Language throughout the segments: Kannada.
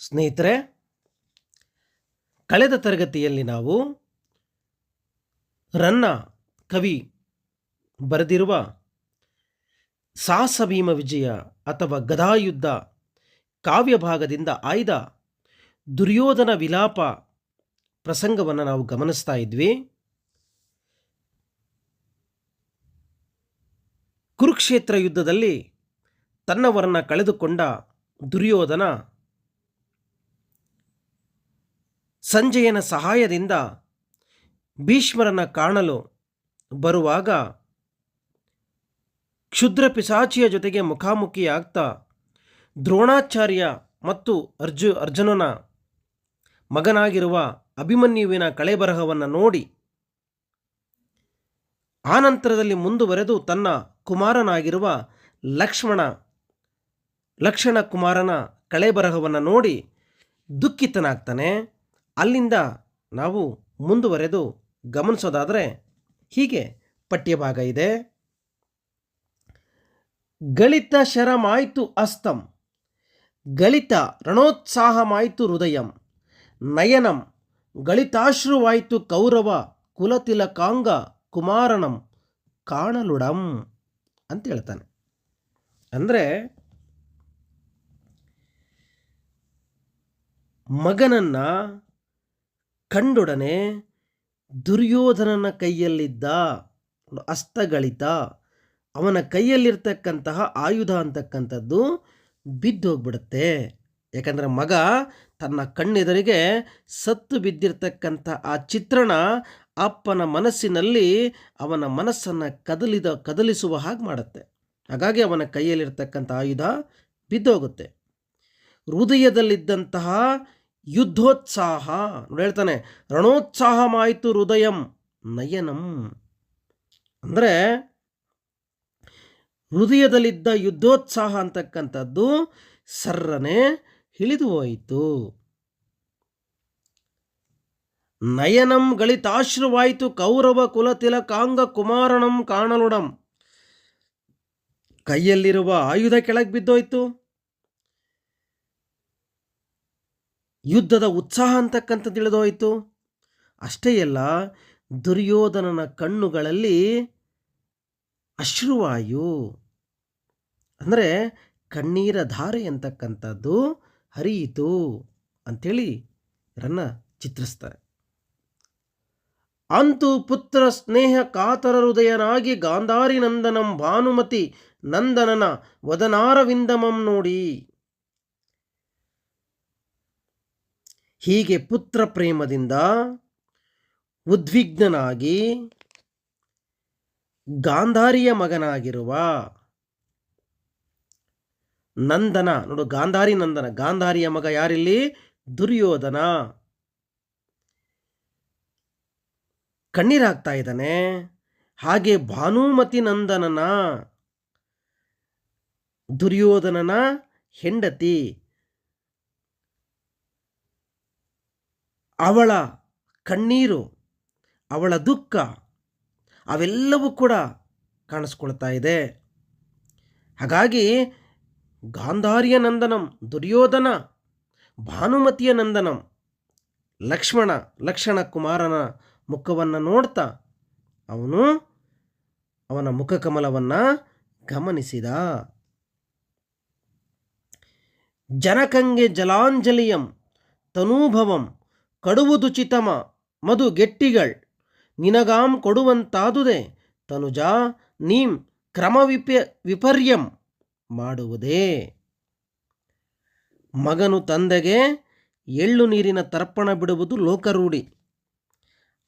ಸ್ನೇಹಿತರೆ, ಕಳೆದ ತರಗತಿಯಲ್ಲಿ ನಾವು ರನ್ನ ಕವಿ ಬರೆದಿರುವ ಸಾಹಸಭೀಮ ವಿಜಯ ಅಥವಾ ಗದಾಯುದ್ಧ ಕಾವ್ಯ ಭಾಗದಿಂದ ಆಯ್ದ ದುರ್ಯೋಧನ ವಿಲಾಪ ಪ್ರಸಂಗವನ್ನು ನಾವು ಗಮನಿಸ್ತಾ ಇದ್ವಿ. ಕುರುಕ್ಷೇತ್ರ ಯುದ್ಧದಲ್ಲಿ ತನ್ನವರನ್ನು ಕಳೆದುಕೊಂಡ ದುರ್ಯೋಧನ ಸಂಜಯನ ಸಹಾಯದಿಂದ ಭೀಷ್ಮರನ್ನು ಕಾಣಲು ಬರುವಾಗ ಕ್ಷುದ್ರ ಪಿಸಾಚಿಯ ಜೊತೆಗೆ ಮುಖಾಮುಖಿಯಾಗ್ತಾ ದ್ರೋಣಾಚಾರ್ಯ ಮತ್ತು ಅರ್ಜು ಅರ್ಜುನನ ಮಗನಾಗಿರುವ ಅಭಿಮನ್ಯುವಿನ ಕಳೆಬರಹವನ್ನು ನೋಡಿ ಆನಂತರದಲ್ಲಿ ಮುಂದುವರೆದು ತನ್ನ ಕುಮಾರನಾಗಿರುವ ಲಕ್ಷ್ಮಣ, ಲಕ್ಷಣ ಕುಮಾರನ ಕಳೆಬರಹವನ್ನು ನೋಡಿ ದುಃಖಿತನಾಗ್ತಾನೆ. ಅಲ್ಲಿಂದ ನಾವು ಮುಂದುವರೆದು ಗಮನಿಸೋದಾದರೆ ಹೀಗೆ ಪಠ್ಯಭಾಗ ಇದೆ. ಗಳಿತ ಶರಮಾಯಿತು ಅಸ್ತಂ ಗಳಿತ ರಣೋತ್ಸಾಹಮಾಯಿತು ಹೃದಯಂ, ನಯನಂ ಗಳಿತಾಶ್ರುವಾಯಿತು ಕೌರವ ಕುಲತಿಲಕಾಂಗ ಕುಮಾರನಂ ಕಾಣಲುಡಂ ಅಂತ ಹೇಳ್ತಾನೆ. ಅಂದರೆ ಮಗನನ್ನ ಕಂಡೊಡನೆ ದುರ್ಯೋಧನನ ಕೈಯಲ್ಲಿದ್ದ ಅಸ್ತಗಳಿತ, ಅವನ ಕೈಯಲ್ಲಿರ್ತಕ್ಕಂತಹ ಆಯುಧ ಅಂತಕ್ಕಂಥದ್ದು ಬಿದ್ದೋಗ್ಬಿಡುತ್ತೆ. ಯಾಕಂದರೆ ಮಗ ತನ್ನ ಕಣ್ಣೆದುರಿಗೆ ಸತ್ತು ಬಿದ್ದಿರ್ತಕ್ಕಂಥ ಆ ಚಿತ್ರಣ ಅಪ್ಪನ ಮನಸ್ಸಿನಲ್ಲಿ ಅವನ ಮನಸ್ಸನ್ನು ಕದಲಿದ, ಕದಲಿಸುವ ಹಾಗೆ ಮಾಡುತ್ತೆ. ಹಾಗಾಗಿ ಅವನ ಕೈಯಲ್ಲಿರ್ತಕ್ಕಂಥ ಆಯುಧ ಬಿದ್ದೋಗುತ್ತೆ. ಹೃದಯದಲ್ಲಿದ್ದಂತಹ ಯುದ್ಧೋತ್ಸಾಹ ನೋಡಿ ಹೇಳ್ತಾನೆ. ರಣೋತ್ಸಾಹಮಾಯಿತು ಹೃದಯಂ ನಯನಂ. ಅಂದರೆ ಹೃದಯದಲ್ಲಿದ್ದ ಯುದ್ಧೋತ್ಸಾಹ ಅಂತಕ್ಕಂಥದ್ದು ಸರ್ರನೆ ಹಿಳಿದು ಹೋಯಿತು. ನಯನಂ ಗಳಿತಾಶ್ರವಾಯಿತು ಕೌರವ ಕುಲತಿಲಕಾಂಗ ಕುಮಾರಣಂ ಕಾಣಲುಡಂ. ಕೈಯಲ್ಲಿರುವ ಆಯುಧ ಕೆಳಗೆ ಬಿದ್ದೋಯ್ತು. ಯುದ್ಧದ ಉತ್ಸಾಹ ಅಂತಕ್ಕಂಥದ್ದು ತಿಳಿದೋಯಿತು ಅಷ್ಟೇ ಅಲ್ಲ, ದುರ್ಯೋಧನನ ಕಣ್ಣುಗಳಲ್ಲಿ ಅಶ್ರುವಾಯು, ಅಂದರೆ ಕಣ್ಣೀರ ಧಾರೆ ಅಂತಕ್ಕಂಥದ್ದು ಹರಿಯಿತು ಅಂಥೇಳಿ ರನ್ನ ಚಿತ್ರಿಸ್ತಾರೆ. ಅಂತೂ ಪುತ್ರ ಸ್ನೇಹ ಕಾತರ ಹೃದಯನಾಗಿ ಗಾಂಧಾರಿ ನಂದನಂ ಭಾನುಮತಿ ನಂದನನ ವದನಾರವಿಂದಮಂ ನೋಡಿ. ಹೀಗೆ ಪುತ್ರ ಪ್ರೇಮದಿಂದ ಉದ್ವಿಗ್ನಾಗಿ ಗಾಂಧಾರಿಯ ಮಗನಾಗಿರುವ ನಂದನ, ನೋಡು ಗಾಂಧಾರಿ ನಂದನ, ಗಾಂಧಾರಿಯ ಮಗ ಯಾರಿಲ್ಲಿ? ದುರ್ಯೋಧನ. ಕಣ್ಣೀರಾಗ್ತಾ ಇದ್ದಾನೆ. ಹಾಗೆ ಭಾನುಮತಿ ನಂದನನ, ದುರ್ಯೋಧನನ ಹೆಂಡತಿ. ಅವಳ ಕಣ್ಣೀರು, ಅವಳ ದುಃಖ, ಅವೆಲ್ಲವೂ ಕೂಡ ಕಾಣಿಸ್ಕೊಳ್ತಾ ಇದೆ. ಹಾಗಾಗಿ ಗಾಂಧಾರಿಯ ನಂದನಂ, ದುರ್ಯೋಧನ, ಭಾನುಮತಿಯ ನಂದನಂ, ಲಕ್ಷ್ಮಣ, ಲಕ್ಷಣ ಕುಮಾರನ ಮುಖವನ್ನು ನೋಡ್ತಾ ಅವನು ಅವನ ಮುಖಕಮಲವನ್ನು ಗಮನಿಸಿದ. ಜನಕಂಗೆ ಜಲಾಂಜಲಿಯಂ ತನೂಭವಂ ಕಡುವುದು ಚಿತಮ ಮಧು ಗೆಟ್ಟಿಗಳ್. ನಿನಗಾಂ ಕೊಡುವಂತಾದುದೆ ತನುಜ ನೀಂ ಕ್ರಮ ವಿಪ ವಿಪರ್ಯಂ ಮಾಡುವುದೇ. ಮಗನು ತಂದೆಗೆ ಎಳ್ಳು ನೀರಿನ ತರ್ಪಣ ಬಿಡುವುದು ಲೋಕರೂಢಿ.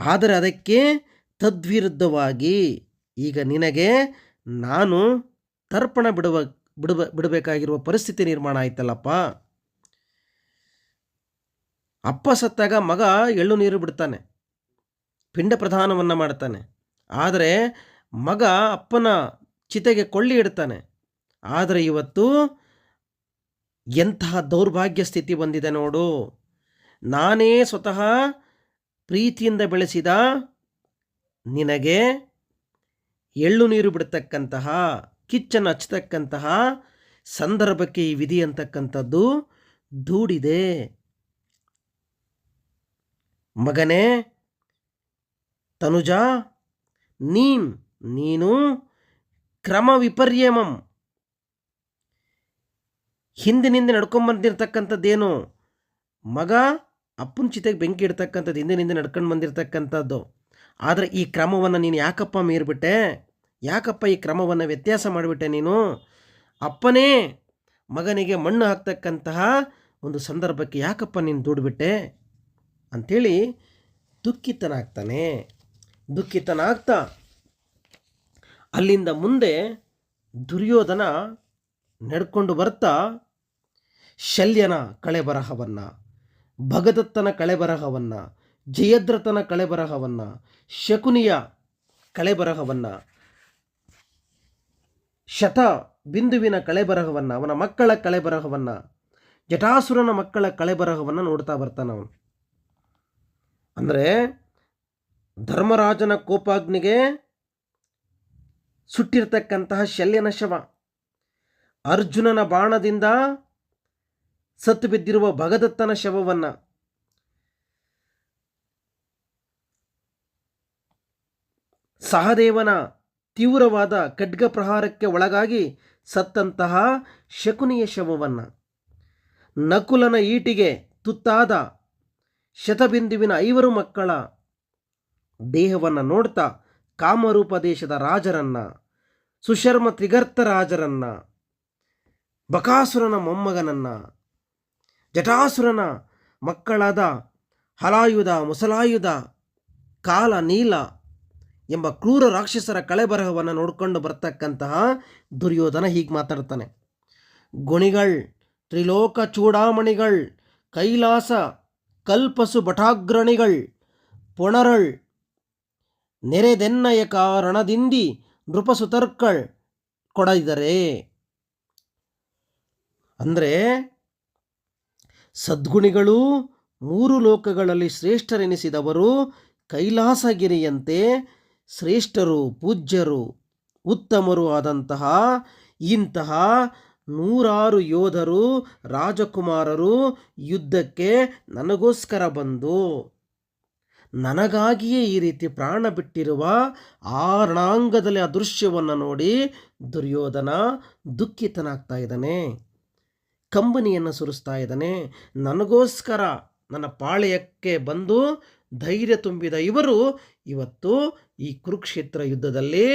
ಆದರೆ ಅದಕ್ಕೆ ತದ್ವಿರುದ್ಧವಾಗಿ ಈಗ ನಿನಗೆ ನಾನು ತರ್ಪಣ ಬಿಡುವ ಬಿಡುವ ಬಿಡಬೇಕಾಗಿರುವ ಪರಿಸ್ಥಿತಿ ನಿರ್ಮಾಣ ಆಯ್ತಲ್ಲಪ್ಪ. ಅಪ್ಪ ಸತ್ತಾಗ ಮಗ ಎಳ್ಳು ನೀರು ಬಿಡ್ತಾನೆ. ಪಿಂಡ ಪ್ರಧಾನವನ್ನು ಮಾಡ್ತಾನೆ. ಆದರೆ ಮಗ ಅಪ್ಪನ ಚಿತೆಗೆ ಕೊಳ್ಳಿ ಇಡ್ತಾನೆ. ಆದರೆ ಇವತ್ತು ಎಂತಹ ದೌರ್ಭಾಗ್ಯ ಸ್ಥಿತಿ ಬಂದಿದೆ ನೋಡು. ನಾನೇ ಸ್ವತಃ ಪ್ರೀತಿಯಿಂದ ಬೆಳೆಸಿದ ನಿನಗೆ ಎಳ್ಳು ನೀರು ಬಿಡ್ತಕ್ಕಂತಹ, ಕಿಚ್ಚನ್ನು ಹಚ್ಚತಕ್ಕಂತಹ ಸಂದರ್ಭಕ್ಕೆ ಈ ವಿಧಿ ಅಂತಕ್ಕಂಥದ್ದು ದೂಡಿದೆ ಮಗನೇ, ತನುಜ, ನೀನ್, ನೀನು ಕ್ರಮ ವಿಪರ್ಯಮಂ. ಹಿಂದಿನಿಂದ ನಡ್ಕೊಂಬಂದಿರ್ತಕ್ಕಂಥದ್ದೇನು? ಮಗ ಅಪ್ಪನ ಚಿತೆಗೆ ಬೆಂಕಿ ಇಡ್ತಕ್ಕಂಥದ್ದು ಹಿಂದಿನಿಂದ ನಡ್ಕೊಂಡು ಬಂದಿರತಕ್ಕಂಥದ್ದು ಆದರೆ ಈ ಕ್ರಮವನ್ನು ನೀನು ಯಾಕಪ್ಪ ಮೀರಿಬಿಟ್ಟೆ? ಯಾಕಪ್ಪ ಈ ಕ್ರಮವನ್ನು ವ್ಯತ್ಯಾಸ ಮಾಡಿಬಿಟ್ಟೆ ನೀನು? ಅಪ್ಪನೇ, ಮಗನಿಗೆ ಮಣ್ಣು ಹಾಕ್ತಕ್ಕಂತಹ ಒಂದು ಸಂದರ್ಭಕ್ಕೆ ಯಾಕಪ್ಪ ನೀನು ದುಡ್ಬಿಟ್ಟೆ? ಅಂಥೇಳಿ ದುಃಖಿತನಾಗ್ತಾನೆ. ದುಃಖಿತನಾಗ್ತಾ ಅಲ್ಲಿಂದ ಮುಂದೆ ದುರ್ಯೋಧನ ನಡ್ಕೊಂಡು ಬರ್ತಾ ಶಲ್ಯನ ಕಳೆಬರಹವನ್ನು, ಭಗದತ್ತನ ಕಳೆಬರಹವನ್ನು, ಜಯದ್ರಥನ ಕಳೆಬರಹವನ್ನು, ಶಕುನಿಯ ಕಳೆಬರಹವನ್ನು ಶತ ಬಿಂದುವಿನ ಕಳೆಬರಹವನ್ನು, ಅವನ ಮಕ್ಕಳ ಕಳೆಬರಹವನ್ನು, ಜಟಾಸುರನ ಮಕ್ಕಳ ಕಳೆಬರಹವನ್ನು ನೋಡ್ತಾ ಬರ್ತಾನವನು. ಅಂದರೆ ಧರ್ಮರಾಜನ ಕೋಪಾಗ್ನಿಗೆ ಸುಟ್ಟಿರ್ತಕ್ಕಂತಹ ಶಲ್ಯನ ಶವ. ಅರ್ಜುನನ ಬಾಣದಿಂದ ಸತ್ತು ಬಿದ್ದಿರುವ ಭಗದತ್ತನ ಶವವನ್ನು. ಸಹದೇವನ ತೀವ್ರವಾದ ಖಡ್ಗ ಪ್ರಹಾರಕ್ಕೆ ಒಳಗಾಗಿ ಸತ್ತಂತಹ ಶಕುನಿಯ ಶವವನ್ನು. ನಕುಲನ ಈಟಿಗೆ ತುತ್ತಾದ ಶತಬಿಂದುವಿನ ಐವರು ಮಕ್ಕಳ ದೇಹವನ್ನು ನೋಡ್ತಾ ಕಾಮರೂಪ ದೇಶದ ರಾಜರನ್ನ, ಸುಶರ್ಮ ತ್ರಿಗರ್ತ ರಾಜರನ್ನ, ಬಕಾಸುರನ ಮೊಮ್ಮಗನನ್ನ, ಜಟಾಸುರನ ಮಕ್ಕಳಾದ ಹಲಾಯುಧ, ಮುಸಲಾಯುಧ, ಕಾಲ, ನೀಲ ಎಂಬ ಕ್ರೂರ ರಾಕ್ಷಸರ ಕಳೆಬರಹವನ್ನು ನೋಡಿಕೊಂಡು ಬರ್ತಕ್ಕಂತಹ ದುರ್ಯೋಧನ ಹೀಗೆ ಮಾತಾಡ್ತಾನೆ. ಗುಣಿಗಳ್, ತ್ರಿಲೋಕ ಚೂಡಾಮಣಿಗಳ್, ಕೈಲಾಸ ಕಲ್ಪಸು ಭಟಾಗ್ರಣಿಗಳ್, ಪೊಣರಳ್, ನೆರೆದೆನ್ನಯ ಕಾರಣದಿಂದಿ ನೃಪಸುತರ್ಕಳ್ ಕೊಡದರೆ ಅಂದರೆ, ಸದ್ಗುಣಿಗಳು ಮೂರು ಲೋಕಗಳಲ್ಲಿ ಶ್ರೇಷ್ಠರೆನಿಸಿದವರು ಕೈಲಾಸಗಿರಿಯಂತೆ ಶ್ರೇಷ್ಠರು, ಪೂಜ್ಯರು, ಉತ್ತಮರು ಆದಂತಹ ಇಂತಹ ನೂರಾರು ಯೋಧರು, ರಾಜಕುಮಾರರು ಯುದ್ಧಕ್ಕೆ ನನಗೋಸ್ಕರ ಬಂದು ನನಗಾಗಿಯೇ ಈ ರೀತಿ ಪ್ರಾಣ ಬಿಟ್ಟಿರುವ ಆ ರಣಾಂಗದಲ್ಲಿ ಆ ದೃಶ್ಯವನ್ನು ನೋಡಿ ದುರ್ಯೋಧನ ದುಃಖಿತನಾಗ್ತಾ ಇದ್ದಾನೆ. ಕಂಬನಿಯನ್ನು ಸುರಿಸ್ತಾ ಇದ್ದಾನೆ. ನನಗೋಸ್ಕರ ನನ್ನ ಪಾಳೆಯಕ್ಕೆ ಬಂದು ಧೈರ್ಯ ತುಂಬಿದ ಇವರು ಇವತ್ತು ಈ ಕುರುಕ್ಷೇತ್ರ ಯುದ್ಧದಲ್ಲಿ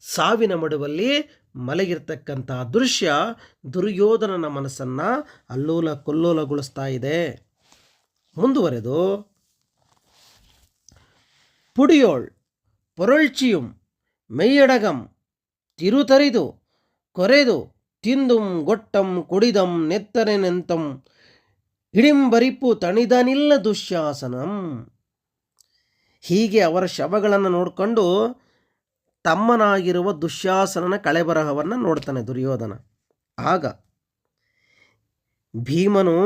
ಸಾವಿನ ಮಡುವಲ್ಲಿ ಮಲಗಿರ್ತಕ್ಕಂತಹ ದೃಶ್ಯ ದುರ್ಯೋಧನನ ಮನಸ್ಸನ್ನು ಅಲ್ಲೋಲ ಕೊಲ್ಲೋಲಗೊಳಿಸ್ತಾ ಇದೆ. ಮುಂದುವರೆದು, ಪುಡಿಯೋಳ್, ಪೊರಳ್ಚಿಯುಂ ಮೆಯ್ಯಡಗಂ ತಿರುತರಿದು, ಕೊರೆದು, ತಿಂದುಂ, ಗೊಟ್ಟಂ, ಕುಡಿದಂ ನೆತ್ತರೆನೆಂತಂ ಹಿಡಿಂಬರಿಪು ತಣಿದನಿಲ್ಲ ದುಶ್ಯಾಸನಂ. ಹೀಗೆ ಅವರ ಶವಗಳನ್ನು ನೋಡಿಕೊಂಡು ತಮ್ಮನಾಗಿರುವ ದುಶ್ಯಾಸನನ ಕಳೆಬರಹವನ್ನು ನೋಡ್ತಾನೆ ದುರ್ಯೋಧನ. ಆಗ ಭೀಮನು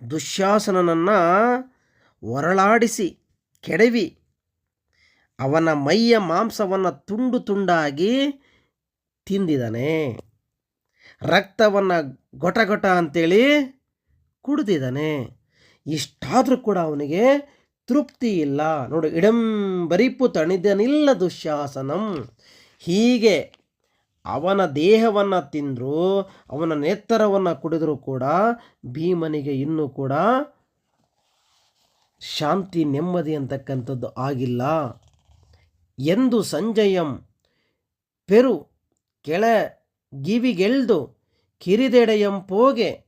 ದುಶ್ಯಾಸನನನ್ನು ಒರಳಾಡಿಸಿ, ಕೆಡವಿ, ಅವನ ಮೈಯ ಮಾಂಸವನ್ನು ತುಂಡು ತುಂಡಾಗಿ ತಿಂದಿದ್ದಾನೆ ರಕ್ತವನ್ನು ಗೊಟಗೊಟ ಗೊಟ ಅಂತೇಳಿ ಕುಡಿದಿದ್ದಾನೆ ಇಷ್ಟಾದರೂ ಕೂಡ ಅವನಿಗೆ ತೃಪ್ತಿ ಇಲ್ಲ. ನೋಡು ಇಡಂಬರಿಪು ತಣಿದನಿಲ್ಲ ದುಶ್ಯಾಸನಂ. ಹೀಗೆ ಅವನ ದೇಹವನ್ನು ತಿಂದರೂ, ಅವನ ನೇತ್ತರವನ್ನು ಕುಡಿದರೂ ಕೂಡ, ಭೀಮನಿಗೆ ಇನ್ನೂ ಕೂಡ ಶಾಂತಿ ನೆಮ್ಮದಿ ಅಂತಕ್ಕಂಥದ್ದು ಆಗಿಲ್ಲ. ಎಂದು ಸಂಜಯಂ ಪೆರು ಕೆಳ ಗಿವಿಗೆಳ್ದು ಕಿರಿದೆಡೆಯಂ ಪೋಗೆ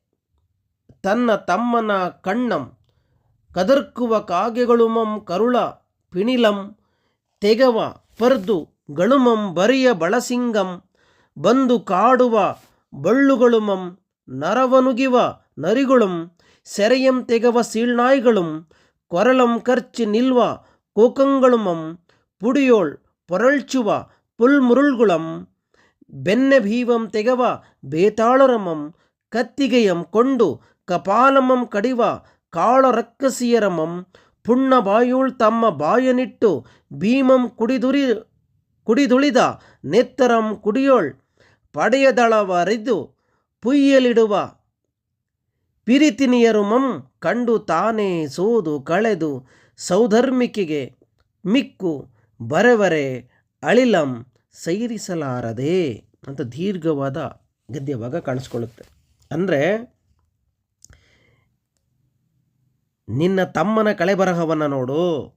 ತನ್ನ ತಮ್ಮನ ಕಣ್ಣಂ ಕದರ್ಕುವ ಕಾಗೆಗಳುಮಂ ಕರುಳ ಪಿಣಿಲಂ ತೆಗವ ಪರ್ದು ಗಳುಮಂ ಬರಿಯ ಬಳಸಿಂಗಂ ಬಂದು ಕಾಡುವ ಬಳ್ಳುಗಳುಮಂ ನರವನುಗಿವ ನರಿಗುಳುಂ ಸೆರೆಯಂ ತೆಗವ ಸೀಳ್ನಾಯ್ಗಳುಂ ಕೊರಲಂ ಕರ್ಚಿ ನಿಲ್ವ ಕೋಕಂಗಳುಮಂ ಪುಡಿಯೋಳ್ ಪೊರಳ್ಚುವ ಪುಲ್ಮುರುಳ್ಗುಳಂ ಬೆನ್ನೆ ಭೀವಂ ತೆಗವ ಬೇತಾಳರಮಂ ಕತ್ತಿಗೆಯಂ ಕೊಂಡು ಕಪಾಲಮಂ ಕಡಿವ ಕಾಳ ರಕ್ಕಸಿಯರಮಂ ಪುಣ್ಣ ಬಾಯುಳ್ ತಮ್ಮ ಬಾಯನಿಟ್ಟು ಭೀಮಂ ಕುಡಿದುರಿ ಕುಡಿದುಳಿದ ನೆತ್ತರಂ ಕುಡಿಯೋಳ್ ಪಡೆಯದಳವರಿದು ಪುಯ್ಯಲಿಡುವ ಪಿರಿತಿನಿಯರು ಮಂ ಕಂಡು ತಾನೇ ಸೋದು ಕಳೆದು ಸೌಧರ್ಮಿಕಿಗೆ ಮಿಕ್ಕು ಬರೆವರೆ ಅಳಿಲಂ ಸೈರಿಸಲಾರದೆ ಅಂತ ದೀರ್ಘವಾದ ಗದ್ಯವಾಗ ಕಾಣಿಸ್ಕೊಳ್ಳುತ್ತೆ. ಅಂದರೆ ನಿನ್ನ ತಮ್ಮನ ಕಳೆಬರಹವನ್ನು ನೋಡು.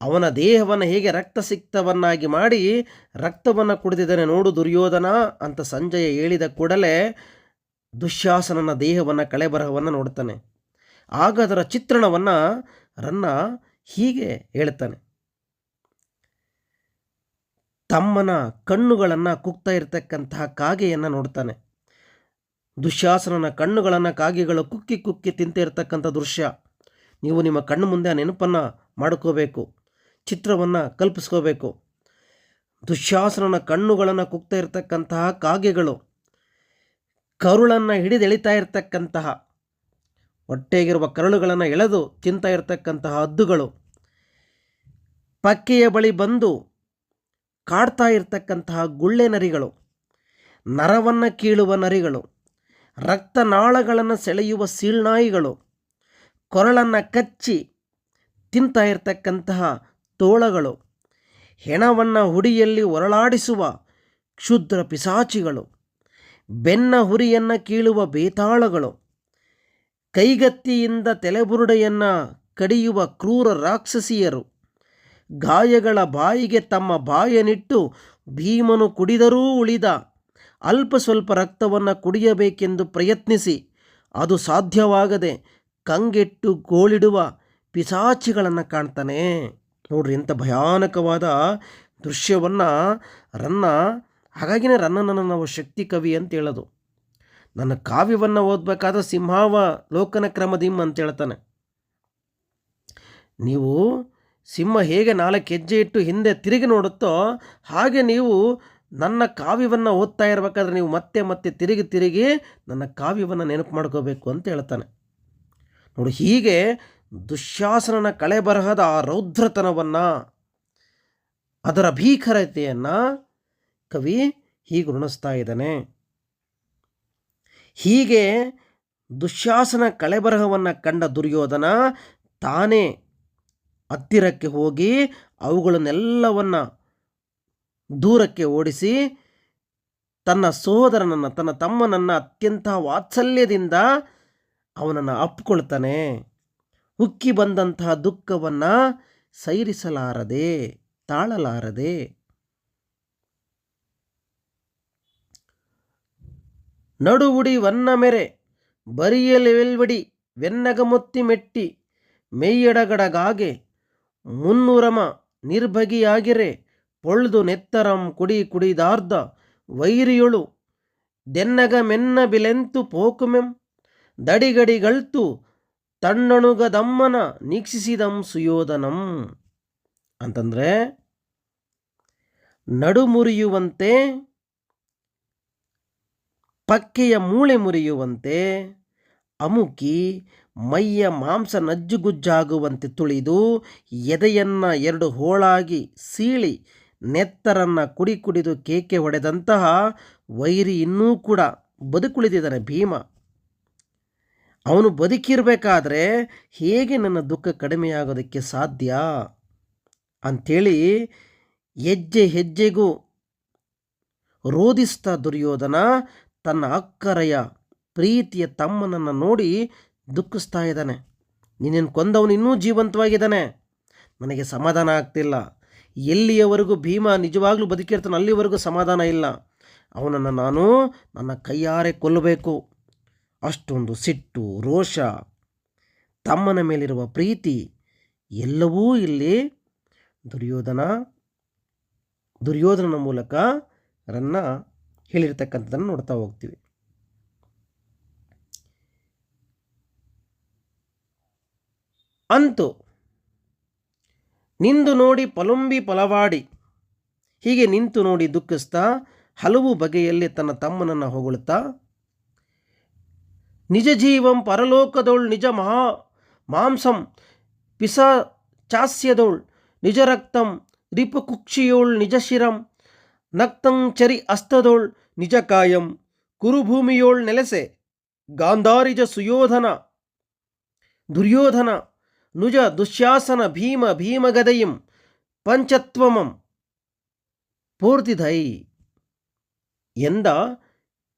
ಅವನ ದೇಹವನ್ನು ಹೇಗೆ ರಕ್ತಸಿಕ್ತವನ್ನಾಗಿ ಮಾಡಿ ರಕ್ತವನ್ನು ಕುಡಿದಿದ್ದಾನೆ ನೋಡು ದುರ್ಯೋಧನ ಅಂತ ಸಂಜಯ ಹೇಳಿದ ಕೂಡಲೇ ದುಶ್ಯಾಸನನ ದೇಹವನ್ನು ಕಳೆಬರಹವನ್ನು ನೋಡ್ತಾನೆ. ಆಗ ಅದರ ಚಿತ್ರಣವನ್ನು ರನ್ನ ಹೀಗೆ ಹೇಳ್ತಾನೆ. ತಮ್ಮನ ಕಣ್ಣುಗಳನ್ನು ಕುಗ್ತಾ ಇರತಕ್ಕಂತಹ ಕಾಗೆಯನ್ನು ನೋಡ್ತಾನೆ. ದುಶ್ಯಾಸನನ ಕಣ್ಣುಗಳನ್ನು ಕಾಗೆಗಳು ಕುಕ್ಕಿ ಕುಕ್ಕಿ ತಿಂತಿರ್ತಕ್ಕಂಥ ದೃಶ್ಯ. ನೀವು ನಿಮ್ಮ ಕಣ್ಣು ಮುಂದೆ ನೆನಪನ್ನು ಮಾಡ್ಕೋಬೇಕು, ಚಿತ್ರವನ್ನು ಕಲ್ಪಿಸ್ಕೋಬೇಕು. ದುಶ್ಯಾಸನನ ಕಣ್ಣುಗಳನ್ನು ಕುಗ್ತಾ ಇರತಕ್ಕಂತಹ ಕಾಗೆಗಳು, ಕರುಳನ್ನು ಹಿಡಿದೆಳಿತಾ ಇರತಕ್ಕಂತಹ, ಹೊಟ್ಟೆಗಿರುವ ಕರುಳುಗಳನ್ನು ಎಳೆದು ತಿಂತಾ ಇರತಕ್ಕಂತಹ ಹದ್ದುಗಳು, ಪಕ್ಕೆಯ ಬಳಿ ಬಂದು ಕಾಡ್ತಾ ಇರತಕ್ಕಂತಹ ಗುಳ್ಳೆ ನರಿಗಳು, ನರವನ್ನು ಕೀಳುವ ನರಿಗಳು, ರಕ್ತನಾಳಗಳನ್ನು ಸೆಳೆಯುವ ಸೀಳ್ನಾಯಿಗಳು ಕೊರಳನ್ನು ಕಚ್ಚಿ ತಿಂತಾ ಇರತಕ್ಕಂತಹ ತೋಳಗಳು, ಹೆಣವನ್ನು ಹುಡಿಯಲ್ಲಿ ಒರಳಾಡಿಸುವ ಕ್ಷುದ್ರ ಪಿಸಾಚಿಗಳು, ಬೆನ್ನ ಹುರಿಯನ್ನು ಕೀಳುವ ಬೇತಾಳಗಳು, ಕೈಗತ್ತಿಯಿಂದ ತಲೆಬುರುಡೆಯನ್ನು ಕಡಿಯುವ ಕ್ರೂರ ರಾಕ್ಷಸಿಯರು, ಗಾಯಗಳ ಬಾಯಿಗೆ ತಮ್ಮ ಬಾಯನಿಟ್ಟು ಭೀಮನು ಕುಡಿದರೂ ಉಳಿದ ಅಲ್ಪ ಸ್ವಲ್ಪ ರಕ್ತವನ್ನು ಕುಡಿಯಬೇಕೆಂದು ಪ್ರಯತ್ನಿಸಿ, ಅದು ಸಾಧ್ಯವಾಗದೆ ಕಂಗೆಟ್ಟು ಗೋಳಿಡುವ ಪಿಸಾಚಿಗಳನ್ನು ಕಾಣ್ತಾನೆ. ನೋಡ್ರಿ ಇಂಥ ಭಯಾನಕವಾದ ದೃಶ್ಯವನ್ನು ರನ್ನ, ಹಾಗಾಗಿನೇ ರನ್ನನನ್ನು ನಾವು ಶಕ್ತಿ ಕವಿ ಅಂತ ಹೇಳೋದು. ನನ್ನ ಕಾವ್ಯವನ್ನು ಓದಬೇಕಾದ ಸಿಂಹಾವ ಲೋಕನ ಕ್ರಮದಿಮ್ ಅಂತ ಹೇಳ್ತಾನೆ. ನೀವು ಸಿಂಹ ಹೇಗೆ ನಾಲ್ಕು ಹೆಜ್ಜೆ ಇಟ್ಟು ಹಿಂದೆ ತಿರುಗಿ ನೋಡುತ್ತೋ ಹಾಗೆ ನೀವು ನನ್ನ ಕಾವ್ಯವನ್ನು ಓದ್ತಾ ಇರಬೇಕಾದ್ರೆ ನೀವು ಮತ್ತೆ ಮತ್ತೆ ತಿರುಗಿ ತಿರುಗಿ ನನ್ನ ಕಾವ್ಯವನ್ನು ನೆನಪು ಮಾಡ್ಕೋಬೇಕು ಅಂತ ಹೇಳ್ತಾನೆ. ನೋಡಿ, ಹೀಗೆ ದುಶ್ಯಾಸನನ ಕಳೆಬರಹದ ಆ ರೌದ್ರತನವನ್ನು, ಅದರ ಭೀಕರತೆಯನ್ನು ಕವಿ ಹೀಗೆ ಋಣಿಸ್ತಾ ಇದ್ದಾನೆ. ಹೀಗೆ ದುಶ್ಯಾಸನ ಕಳೆಬರಹವನ್ನು ಕಂಡ ದುರ್ಯೋಧನ ತಾನೇ ಹತ್ತಿರಕ್ಕೆ ಹೋಗಿ ಅವುಗಳನ್ನೆಲ್ಲವನ್ನು ದೂರಕ್ಕೆ ಓಡಿಸಿ ತನ್ನ ಸೋದರನನ್ನು, ತನ್ನ ತಮ್ಮನನ್ನು ಅತ್ಯಂತ ವಾತ್ಸಲ್ಯದಿಂದ ಅವನನ್ನು ಅಪ್ಕೊಳ್ತಾನೆ. ಉಕ್ಕಿ ಬಂದಂತಹ ದುಃಖವನ್ನು ಸೈರಿಸಲಾರದೆ, ತಾಳಲಾರದೆ. ನಡುವುಡಿ ವನ್ನ ಮೆರೆ ಬರಿಯಲೆವೆಲ್ವಡಿ ವೆನ್ನಗಮೊತ್ತಿ ಮೆಟ್ಟಿ, ಮೆಯ್ಯಡಗಡಗಾಗೆ, ಮುನ್ನೂರಮ ನಿರ್ಭಗಿಯಾಗಿರೆ, ಪೊಳ್ದು ನೆತ್ತರಂ ಕುಡಿ ಕುಡಿದಾರ್ಧ ವೈರಿಯೊಳು, ದೆನ್ನಗ ಮೆನ್ನ ಬಿಲೆಂತು ಪೋಕುಮೆಂ. ದಡಿಗಡಿಗಳ್ತು ತಣ್ಣಣುಗದಮ್ಮನ ನೀಕ್ಷಿಸಿದಂ ಸುಯೋಧನಂ. ಅಂತಂದರೆ ನಡುಮುರಿಯುವಂತೆ, ಪಕ್ಕೆಯ ಮೂಳೆ ಮುರಿಯುವಂತೆ, ಅಮುಕಿ ಮೈಯ ಮಾಂಸ ನಜ್ಜುಗುಜ್ಜಾಗುವಂತೆ ತುಳಿದು ಎದೆಯನ್ನು ಎರಡು ಹೋಳಾಗಿ ಸೀಳಿ ನೆತ್ತರನ್ನು ಕುಡಿ ಕುಡಿದು ಕೇಕೆ ಹೊಡೆದಂತಹ ವೈರಿ ಇನ್ನೂ ಕೂಡ ಬದುಕುಳಿದಿದ್ದಾನೆ ಭೀಮ. ಅವನು ಬದುಕಿರಬೇಕಾದ್ರೆ ಹೇಗೆ ನನ್ನ ದುಃಖ ಕಡಿಮೆಯಾಗೋದಕ್ಕೆ ಸಾಧ್ಯ? ಅಂಥೇಳಿ ಹೆಜ್ಜೆ ಹೆಜ್ಜೆಗೂ ರೋಧಿಸ್ತಾ ದುರ್ಯೋಧನ ತನ್ನ ಅಕ್ಕರೆಯ ಪ್ರೀತಿಯ ತಮ್ಮನನ್ನು ನೋಡಿ ದುಃಖಿಸ್ತಾ ಇದ್ದಾನೆ. ನಿನ್ನನ್ನು ಕೊಂದವನು ಇನ್ನೂ ಜೀವಂತವಾಗಿದ್ದಾನೆ. ನನಗೆ ಸಮಾಧಾನ ಆಗ್ತಿಲ್ಲ. ಎಲ್ಲಿಯವರೆಗೂ ಭೀಮ ನಿಜವಾಗ್ಲೂ ಬದುಕಿರ್ತಾನೆ ಅಲ್ಲಿವರೆಗೂ ಸಮಾಧಾನ ಇಲ್ಲ. ಅವನನ್ನು ನಾನು ನನ್ನ ಕೈಯಾರೆ ಕೊಲ್ಲಬೇಕು. ಅಷ್ಟೊಂದು ಸಿಟ್ಟು, ರೋಷ, ತಮ್ಮನ ಮೇಲಿರುವ ಪ್ರೀತಿ, ಎಲ್ಲವೂ ಇಲ್ಲಿ ದುರ್ಯೋಧನ, ದುರ್ಯೋಧನನ ಮೂಲಕ ರನ್ನ ಹೇಳಿರ್ತಕ್ಕಂಥದ್ದನ್ನು ನೋಡ್ತಾ ಹೋಗ್ತೀವಿ. ಅಂತು ನಿಂದು ನೋಡಿ ಪಲುಂಬಿ ಫಲವಾಡಿ ಹೀಗೆ ನಿಂತು ನೋಡಿ ದುಃಖಿಸ್ತಾ ಹಲವು ಬಗೆಯಲ್ಲಿ ತನ್ನ ತಮ್ಮನನ್ನು ಹೊಗಳುತ್ತಾ ನಿಜ ಜೀವಂ ಪರಲೋಕದೋಳ್ ನಿಜ ಮಹಾ ಮಾಂಸಂ ಪಿಸ ಚಾಸ್ಯದೋಳ್ ನಿಜ ರಕ್ತಂ ರಿಪುಕುಕ್ಷಿಯೋಳ್ ನಿಜ ಶಿರಂ ನಕ್ತಂಚರಿ ಅಸ್ತದೋಳ್ ನಿಜ ಕಾಯಂ ಕುರುಭೂಮಿಯೋಳ್ ನೆಲೆಸೆ ಗಾಂಧಾರಿಜ ಸುಯೋಧನ ದುರ್ಯೋಧನ ನುಜ ದುಶ್ಯಾಸನ ಭೀಮ ಭೀಮಗದೆಯಂ ಪಂಚತ್ವಮಂ ಪೂರ್ತಿಧೈ ಎಂದ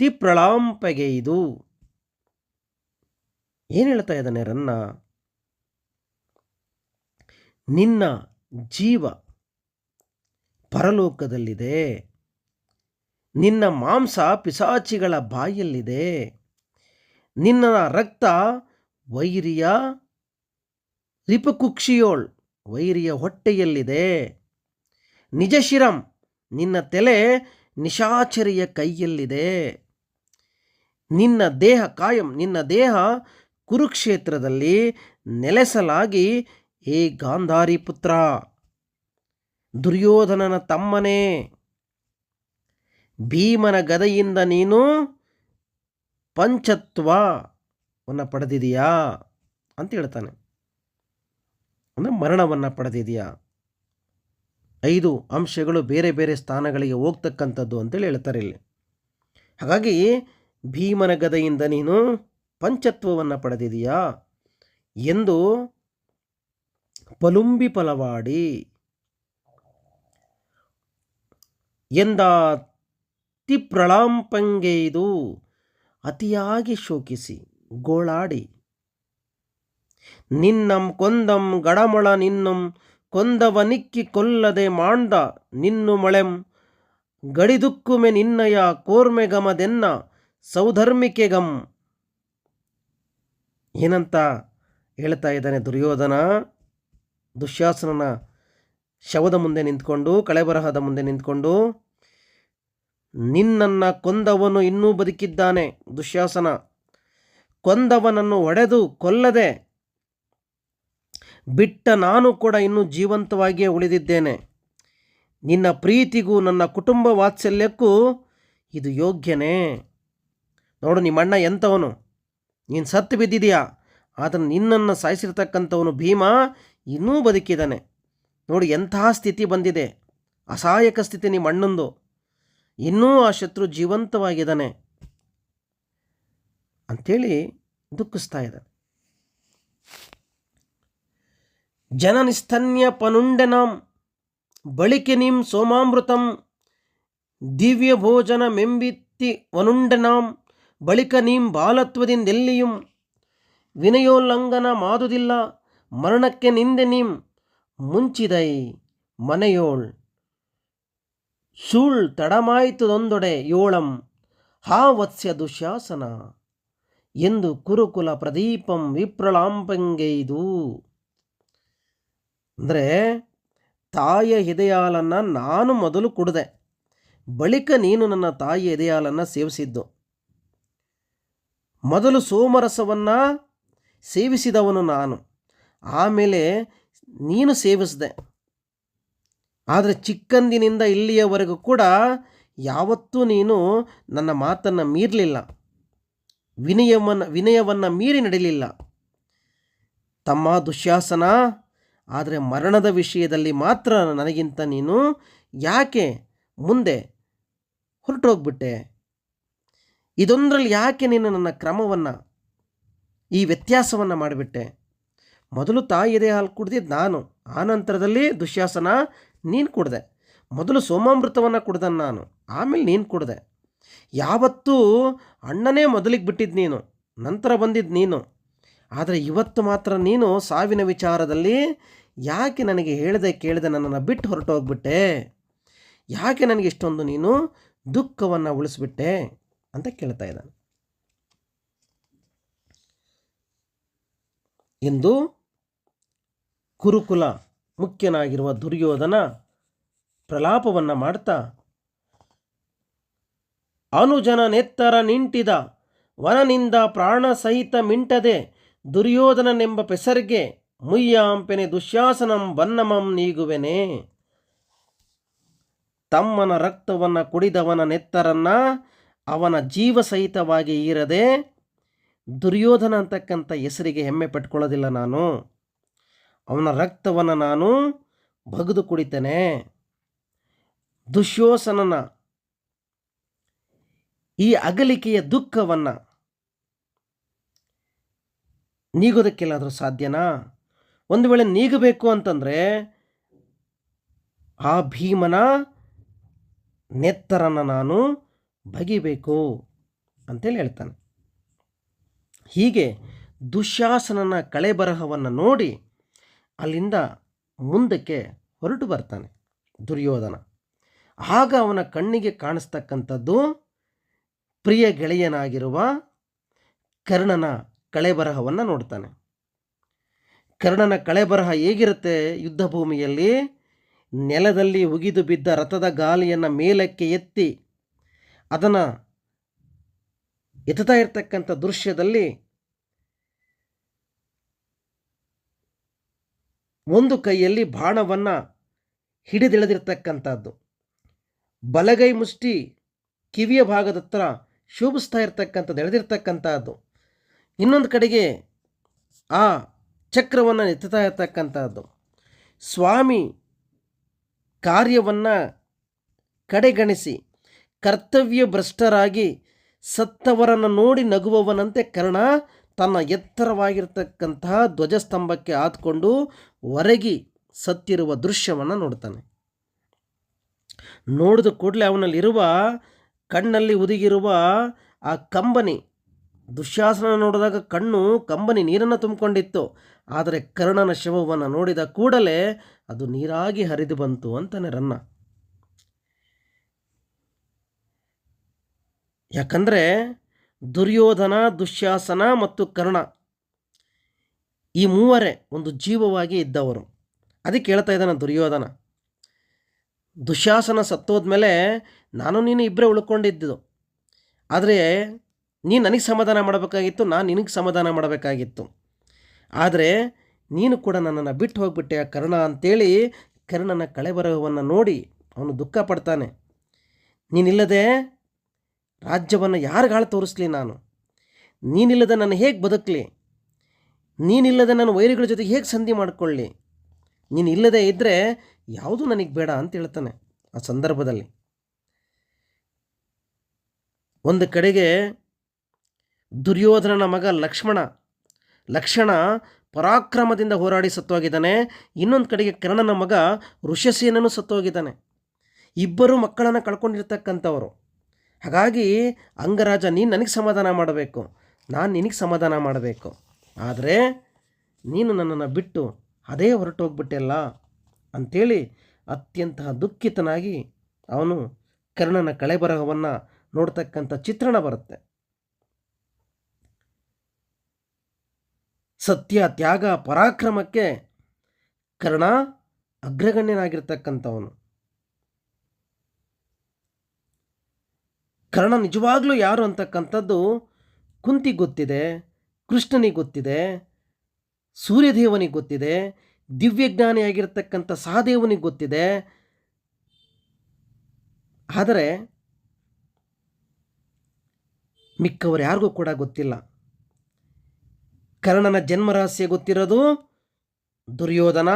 ತಿಪ್ರಳಾಂಪೆಗೆಯ್ದು. ಏನು ಹೇಳ್ತಾ ಇದ್ದಾನೆ, ರನ್ನ? ನಿನ್ನ ಜೀವ ಪರಲೋಕದಲ್ಲಿದೆ. ನಿನ್ನ ಮಾಂಸ ಪಿಸಾಚಿಗಳ ಬಾಯಲ್ಲಿದೆ. ನಿನ್ನ ರಕ್ತ ವೈರಿಯ ರಿಪಕುಕ್ಷಿಯೋಳ್ ವೈರಿಯ ಹೊಟ್ಟೆಯಲ್ಲಿದೆ. ನಿಜಶಿರಂ ನಿನ್ನ ತಲೆ ನಿಶಾಚರಿಯ ಕೈಯಲ್ಲಿದೆ. ನಿನ್ನ ದೇಹ ಕಾಯಂ, ನಿನ್ನ ದೇಹ ಕುರುಕ್ಷೇತ್ರದಲ್ಲಿ ನೆಲೆಸಲಾಗಿ, ಏ ಗಾಂಧಾರಿ ಪುತ್ರ, ದುರ್ಯೋಧನನ ತಮ್ಮನೇ, ಭೀಮನ ಗದೆಯಿಂದ ನೀನು ಪಂಚತ್ವವನ್ನು ಪಡೆದಿದೆಯಾ? ಅಂತ ಹೇಳ್ತಾನೆ. ಅಂದರೆ ಮರಣವನ್ನು ಪಡೆದಿದೆಯಾ? ಐದು ಅಂಶಗಳು ಬೇರೆ ಬೇರೆ ಸ್ಥಾನಗಳಿಗೆ ಹೋಗ್ತಕ್ಕಂಥದ್ದು ಅಂತೇಳಿ ಹೇಳ್ತಾರೆ ಇಲ್ಲಿ. ಹಾಗಾಗಿ ಭೀಮನ ಗದೆಯಿಂದ ನೀನು ಪಂಚತ್ವವನ್ನು ಪಡೆದಿದೆಯಾ? ಎಂದು ಪಲುಂಬಿ ಫಲವಾಡಿ ಎಂದ ತಿಪ್ರಳಾಂಪಂಗೆಯ್ದು ಅತಿಯಾಗಿ ಶೋಕಿಸಿ, ಗೋಳಾಡಿ. ನಿನ್ನಂ ಕೊಂದಂ ಗಡಮೊಳ ನಿನ್ನಂ ಕೊಂದವನಿಕ್ಕಿ ಕೊಲ್ಲದೆ ಮಾಂಡ, ನಿನ್ನು ಮಳೆಂ ಗಡಿದುಕ್ಕುಮೆ ನಿನ್ನಯ ಕೋರ್ಮೆಗಮದೆನ್ನ ಸೌಧರ್ಮಿಕೆಗಂ ಏನಂತ ಹೇಳ್ತಾ ಇದ್ದಾನೆ ದುರ್ಯೋಧನ? ದುಶ್ಯಾಸನನ ಶವದ ಮುಂದೆ ನಿಂತ್ಕೊಂಡು, ಕಳೆಬರಹದ ಮುಂದೆ ನಿಂತ್ಕೊಂಡು, ನಿನ್ನನ್ನು ಕೊಂದವನು ಇನ್ನೂ ಬದುಕಿದ್ದಾನೆ ದುಶ್ಯಾಸನ. ಕೊಂದವನನ್ನು ಒಡೆದು ಕೊಲ್ಲದೆ ಬಿಟ್ಟ ನಾನು ಕೂಡ ಇನ್ನೂ ಜೀವಂತವಾಗಿಯೇ ಉಳಿದಿದ್ದೇನೆ. ನಿನ್ನ ಪ್ರೀತಿಗೂ ನನ್ನ ಕುಟುಂಬ ವಾತ್ಸಲ್ಯಕ್ಕೂ ಇದು ಯೋಗ್ಯನೇ. ನೋಡು ನಿಮ್ಮಣ್ಣ ಎಂಥವನು? ನೀನು ಸತ್ತು ಬಿದ್ದಿದೆಯಾ? ಆದರೆ ನಿನ್ನನ್ನು ಸಾಯಿಸಿರ್ತಕ್ಕಂಥವನು ಭೀಮ ಇನ್ನೂ ಬದುಕಿದ್ದಾನೆ. ನೋಡಿ ಎಂತಹ ಸ್ಥಿತಿ ಬಂದಿದೆ. ಅಸಹಾಯಕ ಸ್ಥಿತಿ ನಿಮ್ಮ ಅಣ್ಣಂದು. ಇನ್ನೂ ಆ ಶತ್ರು ಜೀವಂತವಾಗಿದ್ದಾನೆ. ಅಂಥೇಳಿ ದುಃಖಿಸ್ತಾ ಇದ್ದಾನೆ. ಜನನಿಸ್ತನ್ಯ ಪನುಂಡನಂ ಬಳಿಕೆ ನಿಂ ಸೋಮಾಮೃತಂ ದಿವ್ಯ ಭೋಜನ ಮೆಂಬಿತ್ತಿ ವನುಂಡನಾಂ ಬಳಿಕ ನೀಂ ಬಾಲತ್ವದಿಂದೆಲ್ಲಿಯೂ ವಿನಯೋಲ್ಲಂಘನ ಮಾದುದಿಲ್ಲ, ಮರಣಕ್ಕೆ ನಿಂದೆ ನೀಂ ಮುಂಚಿದೈ ಮನೆಯೋಳ್. ಸುಳ್ ತಡಮಾಯಿತುದೊಂದೊಡೆ ಯೋಳಂ, ಹಾ ವತ್ಸ್ಯ ದುಶಾಸನ ಎಂದು ಕುರುಕುಲ ಪ್ರದೀಪಂ ವಿಪ್ರಳಾಂಪಂಗೈದು ಅಂದರೆ ತಾಯಿಯ ಎದೆಯಾಲನ್ನು ನಾನು ಮೊದಲು ಕುಡಿದೆ, ಬಳಿಕ ನೀನು ನನ್ನ ತಾಯಿಯ ಎದೆಯಾಲನ್ನು ಸೇವಿಸಿದ್ದು. ಮೊದಲು ಸೋಮರಸವನ್ನು ಸೇವಿಸಿದವನು ನಾನು. ಆಮೇಲೆ ನೀನು ಸೇವಿಸಿದೆ. ಆದರೆ ಚಿಕ್ಕಂದಿನಿಂದ ಇಲ್ಲಿಯವರೆಗೂ ಕೂಡ ಯಾವತ್ತೂ ನೀನು ನನ್ನ ಮಾತನ್ನು ಮೀರಲಿಲ್ಲ. ವಿನಯವನ್ನು ವಿನಯವನ್ನು ಮೀರಿ ನಡೆಯಲಿಲ್ಲ ತಮ್ಮ ದುಶ್ಯಾಸನ, ಆದರೆ ಮರಣದ ವಿಷಯದಲ್ಲಿ ಮಾತ್ರ ನನಗಿಂತ ನೀನು ಯಾಕೆ ಮುಂದೆ ಹೊರಟೋಗ್ಬಿಟ್ಟೆ? ಇದೊಂದರಲ್ಲಿ ಯಾಕೆ ನೀನು ನನ್ನ ಕ್ರಮವನ್ನು ಈ ವ್ಯತ್ಯಾಸವನ್ನು ಮಾಡಿಬಿಟ್ಟೆ. ಮೊದಲು ತಾಯಿ ಎದೆ ಹಾಲು ಕುಡ್ದಿದ್ದು ನಾನು. ಆ ನಂತರದಲ್ಲಿ ದುಶ್ಯಾಸನ ನೀನು ಕುಡ್ದೆ. ಮೊದಲು ಸೋಮಾಮೃತವನ್ನು ಕುಡ್ದ ನಾನು. ಆಮೇಲೆ ನೀನು ಕುಡ್ದೆ. ಯಾವತ್ತೂ ಅಣ್ಣನೇ ಮೊದಲಿಗೆ ಬಿಟ್ಟಿದ್ದು ನೀನು. ನಂತರ ಬಂದಿದ್ದು ನೀನು. ಆದರೆ ಇವತ್ತು ಮಾತ್ರ ನೀನು ಸಾವಿನ ವಿಚಾರದಲ್ಲಿ ಯಾಕೆ ನನಗೆ ಹೇಳದೆ ಕೇಳದೆ ನನ್ನನ್ನು ಬಿಟ್ಟು ಹೊರಟೋಗ್ಬಿಟ್ಟೆ ಯಾಕೆ ನನಗೆ ಇಷ್ಟೊಂದು ನೀನು ದುಃಖವನ್ನು ಉಳಿಸ್ಬಿಟ್ಟೆ? ಅಂತ ಕೇಳ್ತಾ ಇದ್ದಾನೆ. ಎಂದು ಕುರುಕುಲ ಮುಖ್ಯನಾಗಿರುವ ದುರ್ಯೋಧನ ಪ್ರಲಾಪವನ್ನು ಮಾಡ್ತಾ, ಅನುಜನ ನೆತ್ತರ ನಿಂಟಿದ ವನನಿಂದ ಪ್ರಾಣ ಸಹಿತ ಮಿಂಟದೆ ದುರ್ಯೋಧನನೆಂಬ ಪೆಸರ್ಗೆ ಮುಯ್ಯಾಂಪೆನೆ ದುಶ್ಯಾಸನಂ ಬನ್ನಮಂ ನೀಗುವೆನೆ. ತಮ್ಮನ ರಕ್ತವನ್ನು ಕುಡಿದವನ ನೆತ್ತರನ್ನ ಅವನ ಜೀವ ಸಹಿತವಾಗಿ ಇರದೆ ದುರ್ಯೋಧನ ಅಂತಕ್ಕಂಥ ಹೆಸರಿಗೆ ಹೆಮ್ಮೆ ಪಟ್ಕೊಳ್ಳೋದಿಲ್ಲ ನಾನು. ಅವನ ರಕ್ತವನ್ನು ನಾನು ಬಗೆದು ಕುಡಿತೇನೆ. ದುಶ್ಯೋಸನನ ಈ ಅಗಲಿಕೆಯ ದುಃಖವನ್ನು ನೀಗೋದಕ್ಕೆಲ್ಲಾದರೂ ಸಾಧ್ಯನಾ? ಒಂದು ವೇಳೆ ನೀಗಬೇಕು ಅಂತಂದರೆ ಆ ಭೀಮನ ನೆತ್ತರನ್ನು ನಾನು ಬಗಿಬೇಕು ಅಂತೇಳಿ ಹೇಳ್ತಾನೆ. ಹೀಗೆ ದುಶ್ಯಾಸನನ ಕಳೆಬರಹವನ್ನು ನೋಡಿ ಅಲ್ಲಿಂದ ಮುಂದಕ್ಕೆ ಹೊರಟು ಬರ್ತಾನೆ ದುರ್ಯೋಧನ. ಆಗ ಅವನ ಕಣ್ಣಿಗೆ ಕಾಣಿಸ್ತಕ್ಕಂಥದ್ದು ಪ್ರಿಯ ಗೆಳೆಯನಾಗಿರುವ ಕರ್ಣನ ಕಳೆಬರಹವನ್ನು ನೋಡ್ತಾನೆ. ಕರ್ಣನ ಕಳೆಬರಹ ಹೇಗಿರುತ್ತೆ ಯುದ್ಧ ಭೂಮಿಯಲ್ಲಿ ನೆಲದಲ್ಲಿ ಉಗಿದು ಬಿದ್ದ ರಥದ ಗಾಲಿಯನ್ನು ಮೇಲಕ್ಕೆ ಎತ್ತಿ ಅದನ್ನು ಎತ್ತುತ್ತಾ ಇರ್ತಕ್ಕಂಥ ದೃಶ್ಯದಲ್ಲಿ ಒಂದು ಕೈಯಲ್ಲಿ ಬಾಣವನ್ನು ಹಿಡಿದಿಳೆದಿರ್ತಕ್ಕಂಥದ್ದು. ಬಲಗೈ ಮುಷ್ಟಿ ಕಿವಿಯ ಭಾಗದ ಹತ್ರ ಶೋಭಿಸ್ತಾ ಇರ್ತಕ್ಕಂಥದ್ದು, ಎಳೆದಿರ್ತಕ್ಕಂಥದ್ದು. ಇನ್ನೊಂದು ಕಡೆಗೆ ಆ ಚಕ್ರವನ್ನು ಎತ್ತುತ್ತಾ ಇರ್ತಕ್ಕಂಥದ್ದು. ಸ್ವಾಮಿ ಕಾರ್ಯವನ್ನು ಕಡೆಗಣಿಸಿ ಕರ್ತವ್ಯ ಭ್ರಷ್ಟರಾಗಿ ಸತ್ತವರನ್ನು ನೋಡಿ ನಗುವವನಂತೆ ಕರ್ಣ ತನ್ನ ಎತ್ತರವಾಗಿರ್ತಕ್ಕಂತಹ ಧ್ವಜಸ್ತಂಭಕ್ಕೆ ಆತ್ಕೊಂಡು ಹೊರಗಿ ಸತ್ತಿರುವ ದೃಶ್ಯವನ್ನು ನೋಡ್ತಾನೆ. ನೋಡಿದ ಕೂಡಲೇ ಅವನಲ್ಲಿರುವ ಕಣ್ಣಲ್ಲಿ ಉದುಗಿರುವ ಆ ಕಂಬನಿ, ದುಶ್ಯಾಸನ ನೋಡಿದಾಗ ಕಣ್ಣು ಕಂಬನಿ ನೀರನ್ನು ತುಂಬಿಕೊಂಡಿತ್ತು. ಆದರೆ ಕರ್ಣನ ಶವವನ್ನು ನೋಡಿದ ಕೂಡಲೇ ಅದು ನೀರಾಗಿ ಹರಿದು ಬಂತು ಅಂತಾನೆ ರನ್ನ. ಯಾಕಂದರೆ ದುರ್ಯೋಧನ, ದುಶ್ಯಾಸನ ಮತ್ತು ಕರ್ಣ ಈ ಮೂವರೇ ಒಂದು ಜೀವವಾಗಿ ಇದ್ದವರು. ಅದಕ್ಕೆ ಹೇಳ್ತಾ ಇದ್ದಾನೆ ದುರ್ಯೋಧನ. ದುಶ್ಯಾಸನ ಸತ್ತೋದ್ಮೇಲೆ ನಾನು ನೀನು ಇಬ್ಬರೇ ಉಳ್ಕೊಂಡಿದ್ದು. ಆದರೆ ನೀನು ನನಗೆ ಸಮಾಧಾನ ಮಾಡಬೇಕಾಗಿತ್ತು, ನಾನು ನಿನಗೆ ಸಮಾಧಾನ ಮಾಡಬೇಕಾಗಿತ್ತು. ಆದರೆ ನೀನು ಕೂಡ ನನ್ನನ್ನು ಬಿಟ್ಟು ಹೋಗ್ಬಿಟ್ಟೆ ಕರ್ಣ ಅಂತೇಳಿ ಕರ್ಣನ ಕಳೆಬರಹವನ್ನು ನೋಡಿ ಅವನು ದುಃಖ ಪಡ್ತಾನೆ ನೀನಿಲ್ಲದೆ ರಾಜ್ಯವನ್ನು ಯಾರಿಗಾಳು ತೋರಿಸ್ಲಿ ನಾನು? ನೀನಿಲ್ಲದೆ ನಾನು ಹೇಗೆ ಬದುಕಲಿ? ನೀನಿಲ್ಲದೆ ನಾನು ವೈರಿಗಳ ಜೊತೆ ಹೇಗೆ ಸಂಧಿ ಮಾಡಿಕೊಳ್ಳಿ? ನೀನು ಇಲ್ಲದೆ ಇದ್ದರೆ ಯಾವುದೂ ನನಗೆ ಬೇಡ ಅಂತ ಹೇಳ್ತಾನೆ ಆ ಸಂದರ್ಭದಲ್ಲಿ. ಒಂದು ಕಡೆಗೆ ದುರ್ಯೋಧನನ ಮಗ ಲಕ್ಷ್ಮಣ ಲಕ್ಷಣ ಪರಾಕ್ರಮದಿಂದ ಹೋರಾಡಿ ಸತ್ತೋಗಿದ್ದಾನೆ. ಇನ್ನೊಂದು ಕಡೆಗೆ ಕರ್ಣನ ಮಗ ಋಷಸೇನನು ಸತ್ತೋಗಿದ್ದಾನೆ. ಇಬ್ಬರು ಮಕ್ಕಳನ್ನು ಕಳ್ಕೊಂಡಿರ್ತಕ್ಕಂಥವರು. ಹಾಗಾಗಿ ಅಂಗರಾಜ, ನೀನು ನನಗೆ ಸಮಾಧಾನ ಮಾಡಬೇಕು. ನಾನು ನಿನಗೆ ಸಮಾಧಾನ ಮಾಡಬೇಕು. ಆದರೆ ನೀನು ನನ್ನನ್ನು ಬಿಟ್ಟು ಅದೇ ಹೊರಟೋಗ್ಬಿಟ್ಟೆಲ್ಲ ಅಂಥೇಳಿ ಅತ್ಯಂತ ದುಃಖಿತನಾಗಿ ಅವನು ಕರ್ಣನ ಕಳೆಬರಹವನ್ನು ನೋಡ್ತಕ್ಕಂಥ ಚಿತ್ರಣ ಬರುತ್ತೆ. ಸತ್ಯ, ತ್ಯಾಗ, ಪರಾಕ್ರಮಕ್ಕೆ ಕರ್ಣ ಅಗ್ರಗಣ್ಯನಾಗಿರ್ತಕ್ಕಂಥವನು. ಕರ್ಣ ನಿಜವಾಗ್ಲೂ ಯಾರು ಅಂತಕ್ಕಂಥದ್ದು ಕುಂತಿ ಗೊತ್ತಿದೆ ಕೃಷ್ಣನಿಗೆ ಗೊತ್ತಿದೆ ಸೂರ್ಯದೇವನಿಗೆ ಗೊತ್ತಿದೆ ದಿವ್ಯಜ್ಞಾನಿಯಾಗಿರ್ತಕ್ಕಂಥ ಸಹದೇವನಿಗೆ ಗೊತ್ತಿದೆ ಆದರೆ ಮಿಕ್ಕವರು ಯಾರಿಗೂ ಕೂಡ ಗೊತ್ತಿಲ್ಲ. ಕರ್ಣನ ಜನ್ಮರಹಸ್ಯ ಗೊತ್ತಿರೋದು ದುರ್ಯೋಧನ,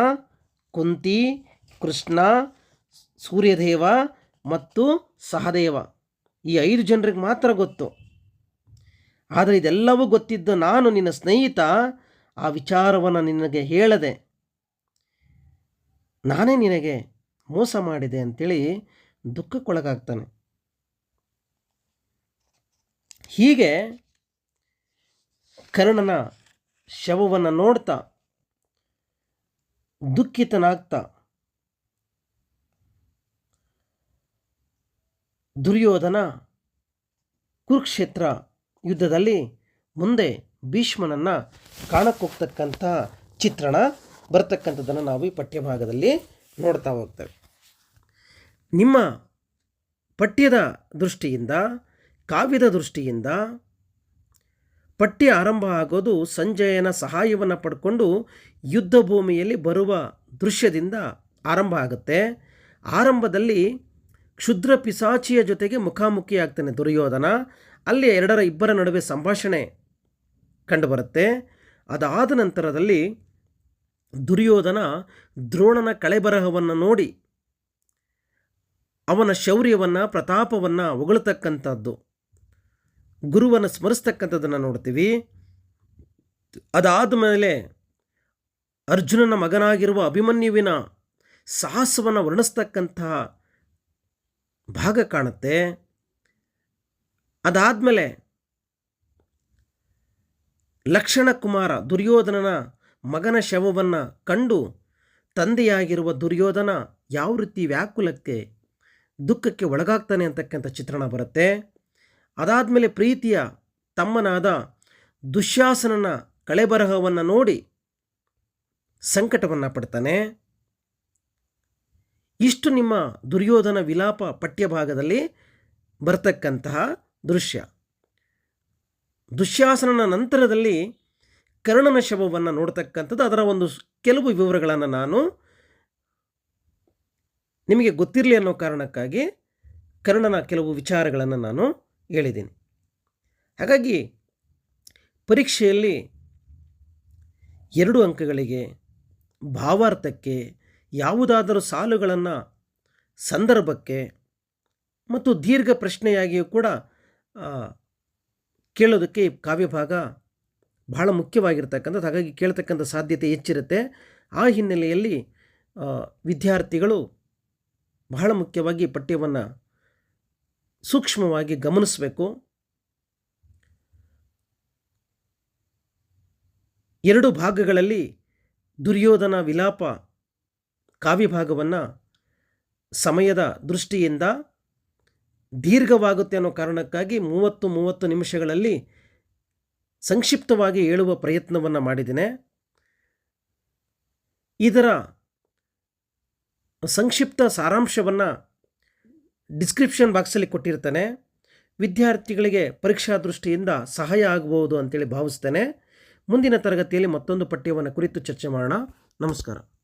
ಕುಂತಿ, ಕೃಷ್ಣ, ಸೂರ್ಯದೇವ ಮತ್ತು ಸಹದೇವ. ಈ ಐದು ಜನರಿಗೆ ಮಾತ್ರ ಗೊತ್ತು. ಆದರೆ ಇದೆಲ್ಲವೂ ಗೊತ್ತಿದ್ದು ನಾನು ನಿನ್ನ ಸ್ನೇಹಿತ, ಆ ವಿಚಾರವನ್ನು ನಿನಗೆ ಹೇಳದೆ, ನಾನೇ ನಿನಗೆ ಮೋಸ ಮಾಡಿದೆ ಅಂತೇಳಿ ದುಃಖಕ್ಕೊಳಗಾಗ್ತಾನೆ. ಹೀಗೆ ಕರ್ಣನ ಶವವನ್ನು ನೋಡ್ತಾ ದುಃಖಿತನಾಗ್ತಾ ದುರ್ಯೋಧನ ಕುರುಕ್ಷೇತ್ರ ಯುದ್ಧದಲ್ಲಿ ಮುಂದೆ ಭೀಷ್ಮನನ್ನು ಕಾಣಕ್ಕೋಗ್ತಕ್ಕಂಥ ಚಿತ್ರಣ ಬರ್ತಕ್ಕಂಥದ್ದನ್ನು ನಾವು ಈ ಪಠ್ಯಭಾಗದಲ್ಲಿ ನೋಡ್ತಾ ಹೋಗ್ತೇವೆ. ನಿಮ್ಮ ಪಠ್ಯದ ದೃಷ್ಟಿಯಿಂದ, ಕಾವ್ಯದ ದೃಷ್ಟಿಯಿಂದ ಪಠ್ಯ ಆರಂಭ ಆಗೋದು ಸಂಜಯನ ಸಹಾಯವನ್ನು ಪಡ್ಕೊಂಡು ಯುದ್ಧ ಭೂಮಿಯಲ್ಲಿ ಬರುವ ದೃಶ್ಯದಿಂದ ಆರಂಭ ಆಗುತ್ತೆ. ಆರಂಭದಲ್ಲಿ ಕ್ಷುದ್ರ ಪಿಸಾಚಿಯ ಜೊತೆಗೆ ಮುಖಾಮುಖಿ ಆಗ್ತಾನೆ ದುರ್ಯೋಧನ. ಅಲ್ಲಿ ಎರಡರ ಇಬ್ಬರ ನಡುವೆ ಸಂಭಾಷಣೆ ಕಂಡುಬರುತ್ತೆ. ಅದಾದ ನಂತರದಲ್ಲಿ ದುರ್ಯೋಧನ ದ್ರೋಣನ ಕಳೆಬರಹವನ್ನು ನೋಡಿ ಅವನ ಶೌರ್ಯವನ್ನು, ಪ್ರತಾಪವನ್ನು ಹೊಗಳ್ತಕ್ಕಂಥದ್ದು, ಗುರುವನ್ನು ಸ್ಮರಿಸ್ತಕ್ಕಂಥದ್ದನ್ನು ನೋಡ್ತೀವಿ. ಅದಾದ ಮೇಲೆ ಅರ್ಜುನನ ಮಗನಾಗಿರುವ ಅಭಿಮನ್ಯುವಿನ ಸಾಹಸವನ್ನು ವರ್ಣಿಸ್ತಕ್ಕಂತಹ ಭಾಗ ಕಾಣುತ್ತೆ. ಅದಾದಮೇಲೆ ಲಕ್ಷಣ ಕುಮಾರ ದುರ್ಯೋಧನನ ಮಗನ ಶವವನ್ನು ಕಂಡು ತಂದೆಯಾಗಿರುವ ದುರ್ಯೋಧನ ಯಾವ ರೀತಿ ವ್ಯಾಕುಲಕ್ಕೆ ದುಃಖಕ್ಕೆ ಒಳಗಾಗ್ತಾನೆ ಅಂತಕ್ಕಂಥ ಚಿತ್ರಣ ಬರುತ್ತೆ. ಅದಾದಮೇಲೆ ಪ್ರೀತಿಯ ತಮ್ಮನಾದ ದುಶ್ಯಾಸನನ ಕಳೆಬರಹವನ್ನು ನೋಡಿ ಸಂಕಟವನ್ನು ಪಡ್ತಾನೆ. ಇಷ್ಟು ನಿಮ್ಮ ದುರ್ಯೋಧನ ವಿಲಾಪ ಪಠ್ಯಭಾಗದಲ್ಲಿ ಬರ್ತಕ್ಕಂತಹ ದೃಶ್ಯ. ದುಶ್ಯಾಸನನ ನಂತರದಲ್ಲಿ ಕರ್ಣನ ಶವವನ್ನು ನೋಡ್ತಕ್ಕಂಥದ್ದು. ಅದರ ಒಂದು ಕೆಲವು ವಿವರಗಳನ್ನು ನಾನು ನಿಮಗೆ ಗೊತ್ತಿರಲಿ ಅನ್ನೋ ಕಾರಣಕ್ಕಾಗಿ ಕರ್ಣನ ಕೆಲವು ವಿಚಾರಗಳನ್ನು ನಾನು ಹೇಳಿದ್ದೀನಿ. ಹಾಗಾಗಿ ಪರೀಕ್ಷೆಯಲ್ಲಿ ಎರಡು ಅಂಕಗಳಿಗೆ ಭಾವಾರ್ಥಕ್ಕೆ ಯಾವುದಾದರೂ ಸಾಲುಗಳನ್ನು ಸಂದರ್ಭಕ್ಕೆ ಮತ್ತು ದೀರ್ಘ ಪ್ರಶ್ನೆಯಾಗಿಯೂ ಕೂಡ ಕೇಳೋದಕ್ಕೆ ಕಾವ್ಯಭಾಗ ಬಹಳ ಮುಖ್ಯವಾಗಿರ್ತಕ್ಕಂಥದ್ದು ಹಾಗಾಗಿ ಕೇಳ್ತಕ್ಕಂಥ ಸಾಧ್ಯತೆ ಹೆಚ್ಚಿರುತ್ತೆ. ಆ ಹಿನ್ನೆಲೆಯಲ್ಲಿ ವಿದ್ಯಾರ್ಥಿಗಳು ಬಹಳ ಮುಖ್ಯವಾಗಿ ಪಠ್ಯವನ್ನು ಸೂಕ್ಷ್ಮವಾಗಿ ಗಮನಿಸಬೇಕು. ಎರಡು ಭಾಗಗಳಲ್ಲಿ ದುರ್ಯೋಧನ ವಿಲಾಪ ಕಾವ್ಯಭಾಗವನ್ನು ಸಮಯದ ದೃಷ್ಟಿಯಿಂದ ದೀರ್ಘವಾಗುತ್ತೆ ಅನ್ನೋ ಕಾರಣಕ್ಕಾಗಿ ಮೂವತ್ತು ಮೂವತ್ತು ನಿಮಿಷಗಳಲ್ಲಿ ಸಂಕ್ಷಿಪ್ತವಾಗಿ ಹೇಳುವ ಪ್ರಯತ್ನವನ್ನು ಮಾಡಿದ್ದೇನೆ. ಇದರ ಸಂಕ್ಷಿಪ್ತ ಸಾರಾಂಶವನ್ನು ಡಿಸ್ಕ್ರಿಪ್ಷನ್ ಬಾಕ್ಸಲ್ಲಿ ಕೊಟ್ಟಿರ್ತೇನೆ. ವಿದ್ಯಾರ್ಥಿಗಳಿಗೆ ಪರೀಕ್ಷಾ ದೃಷ್ಟಿಯಿಂದ ಸಹಾಯ ಆಗಬಹುದು ಅಂತೇಳಿ ಭಾವಿಸ್ತೇನೆ. ಮುಂದಿನ ತರಗತಿಯಲ್ಲಿ ಮತ್ತೊಂದು ಪಠ್ಯವನ್ನು ಕುರಿತು ಚರ್ಚೆ ಮಾಡೋಣ. ನಮಸ್ಕಾರ.